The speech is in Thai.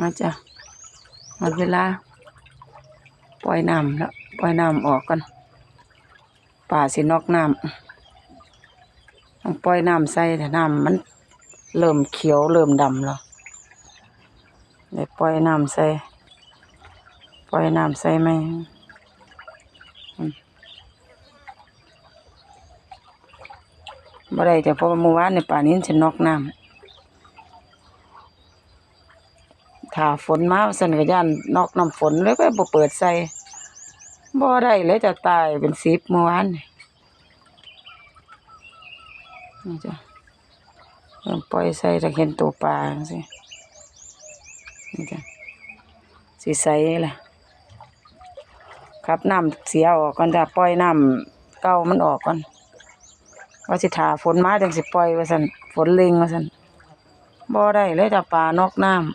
มาจ้ะหมดเวลา ปล่อยน้ำแล้ว ปล่อยน้ำออกกันป่าสินอกน้ำต้องปล่อยน้ำใส่แต่น้ำมันเริ่มเขียวเริ่มดำแล้วเดี๋ยวปล่อยน้ำใส่ ปล่อยน้ำใส่ไหมบ่ได้แต่พราะว่าเมื่อวานในป่านี้ฉันนอกน้ำ ถ้าฝนมาสันก็ย่านนอกน้ำฝนแล้วก็บ่เปิดใส่บ่ได้เลยจะตายเป็นสิบเมื่อวานนี่จ้ะเริ่มปล่อยใส่ถ้าเห็นตัวปลาจังซี่นี่จ้ะสิใสล่ะครับน้ำเสียออกก่อนจ้ะปล่อยน้ำเก่ามันออกก่อนว่าสิถาฝนมาจังสิปล่อยว่าซั่นฝนเล็งว่าซั่นบ่ได้เลยจ้ะปลานอกน้ำ